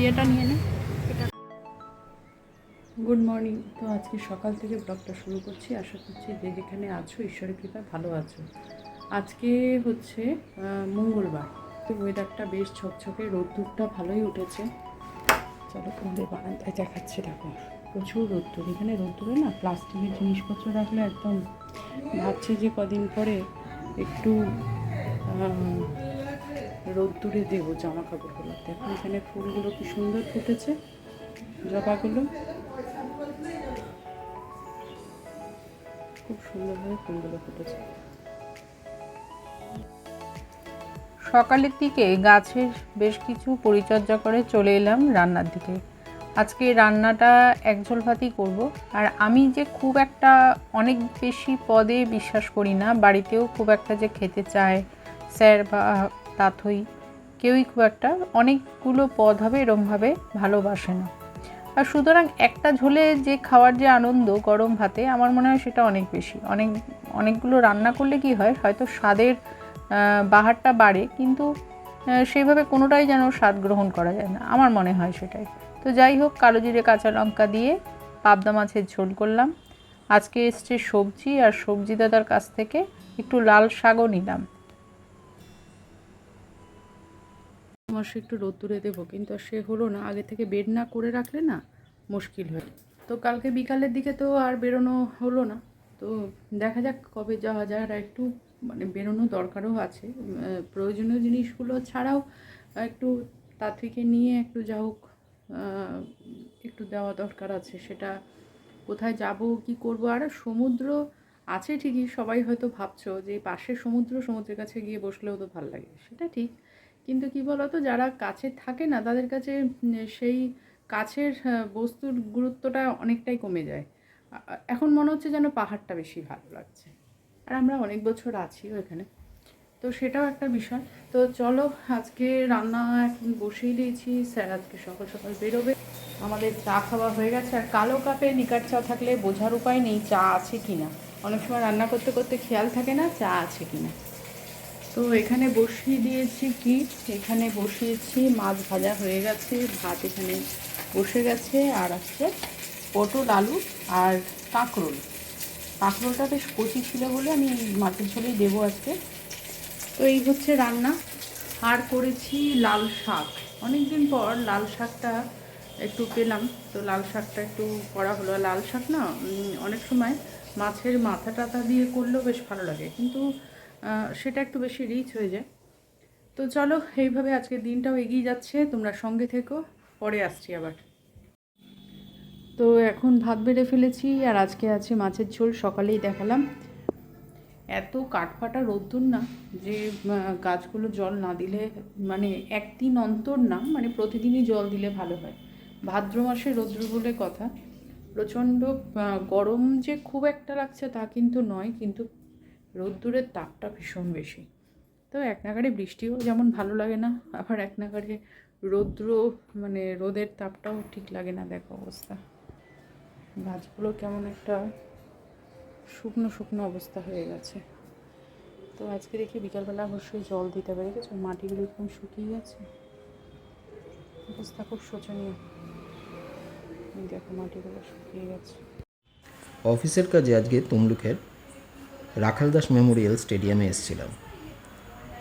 ইয়েটা নিয়ে নে। Good morning. তো আজকে সকাল থেকে ব্লগটা শুরু করছি। আশা করছি যে যেখানে আছো, ঈশ্বরের কৃপায় ভালো আছো। আজকে হচ্ছে মঙ্গলবার। ওয়েদারটা বেশ ঝকঝকে, রোদ্দুরটা ভালোই উঠেছে। চলো তোমাদের বারান্দায় দেখাচ্ছি, দেখো। প্রচুর রোদ্দুর। এখানে রোদ্দুরে না প্লাস্টিকের জিনিসপত্র রাখলে একদম ভাবছে যে কদিন পরে একটু রোদ্দুরে দেবো জামা কাপড়গুলো দেখো এখানে ফুলগুলো কি সুন্দর ফুটেছে, জবাগুলো। খুব সুন্দরভাবে ফুলগুলো ফুটেছে। সকালের দিকে গাছের বেশ কিছু পরিচর্যা করে চলে এলাম রান্নার দিকে। আজকে রান্নাটা এক ঝোল ভাতই করব। আর আমি যে খুব একটা অনেক বেশি পদে বিশ্বাস করি না, বাড়িতেও খুব একটা যে খেতে চায়, স্যার বা তাথই কেউই খুব একটা অনেকগুলো পদ হবে এরমভাবে ভালোবাসে না। আর সুতরাং একটা ঝোলে যে খাওয়ার যে আনন্দ গরম ভাতে, আমার মনে হয় সেটা অনেক বেশি। অনেক, অনেকগুলো রান্না করলে কি হয়, হয়তো স্বাদের বাহারটা বাড়ে, কিন্তু সেইভাবে কোনোটাই যেন স্বাদ গ্রহণ করা যায় না। আমার মনে হয় সেটাই। তো যাই হোক, কালো জিরে, কাঁচা লঙ্কা দিয়ে পাবদা মাছের ঝোল করলাম। আজকে এসছে সবজি, আর সবজি দাদার কাছ থেকে একটু লাল শাকও নিলাম। মাসে একটু রোদ্দুরে দেবো, কিন্তু আর সে হলো না। আগে থেকে বের না করে রাখলে না মুশকিল হয়। তো কালকে বিকালের দিকে তো আর বেরোনো হলো না। তো দেখা যাক কবে যাওয়া যায়। আর একটু মানে বেরোনো দরকারও আছে। প্রয়োজনীয় জিনিসগুলো ছাড়াও একটু তাঁতিকে নিয়ে একটু যা হোক একটু দেওয়া দরকার আছে। সেটা কোথায় যাব, কি করব? আর সমুদ্র আছে ঠিকই, সবাই হয়তো ভাবছ যে পাশে সমুদ্র, সমুদ্রের কাছে গিয়ে বসলেও তো ভালো লাগে। সেটা ঠিক। কিন্তু কি বলতো, যারা কাছে থাকে না, তাদের কাছে সেই কাছের বস্তুর গুরুত্বটা অনেকটাই কমে যায়। এখন মনে হচ্ছে যেন পাহাড়টা বেশি ভালো লাগছে। আর আমরা অনেক বছর আছি ওখানে তো সেটাও একটা বিষয়। তো চলো, আজকে রান্না এখন বসিয়ে দিয়েছি। স্যার আজকে সকাল সকাল বেরোবে। আমাদের চা খাওয়া হয়ে গেছে। আর কালো কাপে লিকার চা থাকলে বোঝার উপায় নেই, চা আছে কি না অনেক সময় রান্না করতে করতে খেয়াল থাকে না, চা আছে কি না তো এখানে বসিয়ে দিয়েছি কি এখানে বসিয়েছি মাছ ভাজা হয়ে গেছে, ভাত এখানে বসে গেছে, আর আছে পটল, আলু আর কাঁকরোল। কাঁকরোলটা বেশ কচি ছিল বলে আমি মাছের ঝোলেই দেবো আজকে। তো এই হচ্ছে রান্না। আর করেছি লাল শাক। অনেক দিন পর লাল শাকটা একটু পেলাম। তো লাল শাকটা একটু করা হলো। লাল শাক না অনেক সময় মাছের মাথা টাথা দিয়ে করলেও বেশ ভালো লাগে। কিন্তু সেটা একটু বেশি রিচ হয়ে যায়। তো চলো, এইভাবে আজকের দিনটাও এগিয়ে যাচ্ছে। তোমরা সঙ্গে থেকো, পরে আসছি আবার। তো এখন ভাত বেড়ে ফেলেছি, আর আজকে আছে মাছের ঝোল, সকালেই দেখালাম। এত কাঠফাটা রোদ্দুর না যে গাছগুলো জল না দিলে মানে একদিন অন্তর না মানে প্রতিদিনই জল দিলে ভালো হয়। ভাদ্র মাসে রৌদ্র বলে কথা। প্রচণ্ড গরম যে খুব একটা লাগছে তা কিন্তু নয়, কিন্তু রোদ্দুরের তাপটা ভীষণ বেশি। তো এক নাগারে বৃষ্টিও যেমন ভালো লাগে না, আবার এক নাগারে রৌদ্র মানে রোদের তাপটাও ঠিক লাগে না, দেখো অবস্থা। গাছগুলো কেমন একটা শুকনো শুকনো অবস্থা হয়ে গেছে। তো আজকে দেখি বিকালবেলা অবশ্যই জল দিতে পারি গেছো মাটিগুলো একদম শুকিয়ে গেছে। অবস্থা খুব শোচনীয়। দেখো মাটিগুলো শুকিয়ে গেছে। অফিসের কাজে আজকে তমলুকের রাখালদাস মেমোরিয়াল স্টেডিয়ামে এসেছিলাম।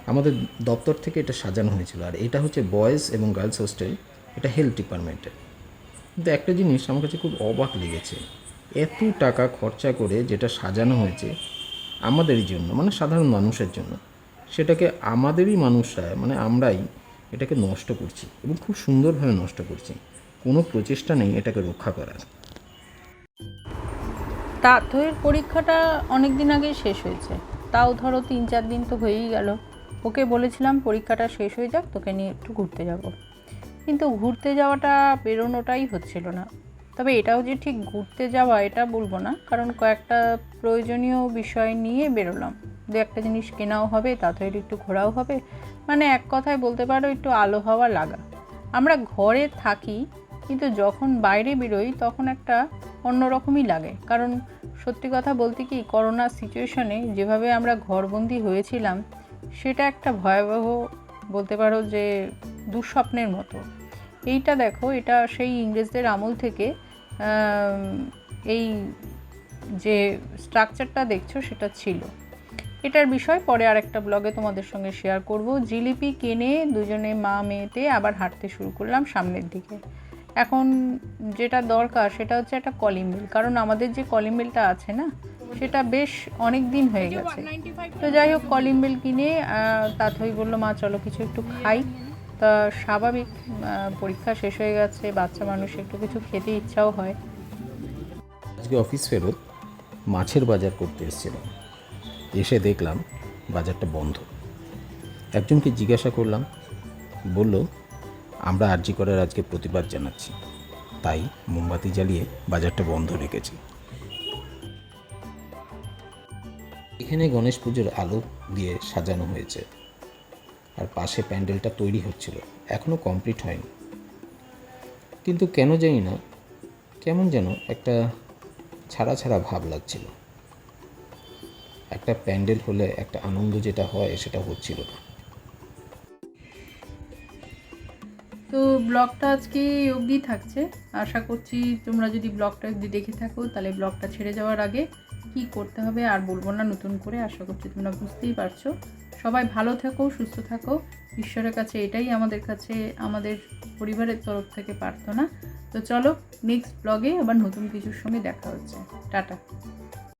আমাদের দপ্তর থেকে এটা সাজানো হয়েছিল। আর এটা হচ্ছে বয়েজ এবং গার্লস হোস্টেল। এটা হেলথ ডিপার্টমেন্টের কিন্তু একটা জিনিস আমার কাছে খুব অবাক লেগেছে। এত টাকা খরচা করে যেটা সাজানো হয়েছে আমাদেরই জন্য মানে সাধারণ মানুষের জন্য, সেটাকে আমাদেরই মানুষরা মানে আমরাই এটাকে নষ্ট করছি এবং খুব সুন্দরভাবে নষ্ট করছি। কোনো প্রচেষ্টা নেই এটাকে রক্ষা করার। তাথইয়ের পরীক্ষাটা অনেক দিন আগেই শেষ হয়েছে। তাও ধরো তিন চার দিন তো হয়েই গেল। ওকে বলেছিলাম পরীক্ষাটা শেষ হয়ে যাক, তোকে নিয়ে একটু ঘুরতে যাব। কিন্তু ঘুরতে যাওয়াটা বেরোনোটাই হচ্ছিল না। তবে এটাও যে ঠিক ঘুরতে যাওয়া, এটা বলব না। কারণ কয়েকটা প্রয়োজনীয় বিষয় নিয়ে বেরোলাম। দু একটা জিনিস কেনাও হবে তাথইয়ের একটু ঘোরাও হবে। মানে এক কথায় বলতে পারো, একটু আলো হাওয়া লাগা। আমরা ঘরে থাকি কিন্তু যখন বাইরে বেরোই, তখন একটা অন্যরকমই লাগে। কারণ সত্যি কথা বলতে কি, করোনা সিচুয়েশনে যেভাবে আমরা ঘরবন্দি হয়েছিলাম, সেটা একটা ভয়াবহ বলতে পারো যে দুঃস্বপ্নের মতো। এইটা দেখো, এটা সেই ইংরেজদের আমল থেকে এই যে স্ট্রাকচারটা দেখছ, সেটা ছিল। এটার বিষয় পরে আরেকটা ব্লগে তোমাদের সঙ্গে শেয়ার করব। জিলিপি কেনে দুজনে মা মেয়েতে আবার হাঁটতে শুরু করলাম সামনের দিকে। এখন যেটা দরকার সেটা হচ্ছে একটা কলিং বিল। কারণ আমাদের যে কলিং বিলটা আছে না সেটা বেশ অনেক দিন হয়ে গেছে। তো যাই হোক কলিং বিল কিনে তাথই বলল মা চলো কিছু একটু খাই। তা স্বাভাবিক পরীক্ষা শেষ হয়ে গেছে বাচ্চা মানুষ একটু কিছু খেতে ইচ্ছাও হয়। আজকে অফিস ফেরত মাছের বাজার করতে এসেছিলাম। এসে দেখলাম বাজারটা বন্ধ। একজনকে জিজ্ঞাসা করলাম বলল আমরা আরজি করার আজকে প্রতিবাদ জানাচ্ছি। তাই মোমবাতি জ্বালিয়ে বাজারটা বন্ধ রেখেছি। এখানে গণেশ পুজোর আলো দিয়ে সাজানো হয়েছে। আর পাশে প্যান্ডেলটা তৈরি হচ্ছিল। এখনও কমপ্লিট হয়নি। কিন্তু কেন জানি না, কেমন যেন একটা ছাড়া ছাড়া ভাব লাগছিল। একটা প্যান্ডেল হলে একটা আনন্দ যেটা হয় সেটা হচ্ছিল না। তো ব্লগটা আজকে অবধি থাকছে। আশা করছি তোমরা যদি ব্লগটা যদি দেখে থাকো, তাহলে ব্লগটা ছেড়ে যাওয়ার আগে কি করতে হবে আর বলব না, নতুন করে। আশা করছি তোমরা বুঝতেই পারছ। সবাই ভালো থাকো, সুস্থ থাকো। ঈশ্বরের কাছে এটাই আমাদের কাছে, আমাদের পরিবারের তরফ থেকে প্রার্থনা। তো চলো নেক্সট ব্লগে আবার নতুন কিছুর সঙ্গে দেখা হচ্ছে। টাটা।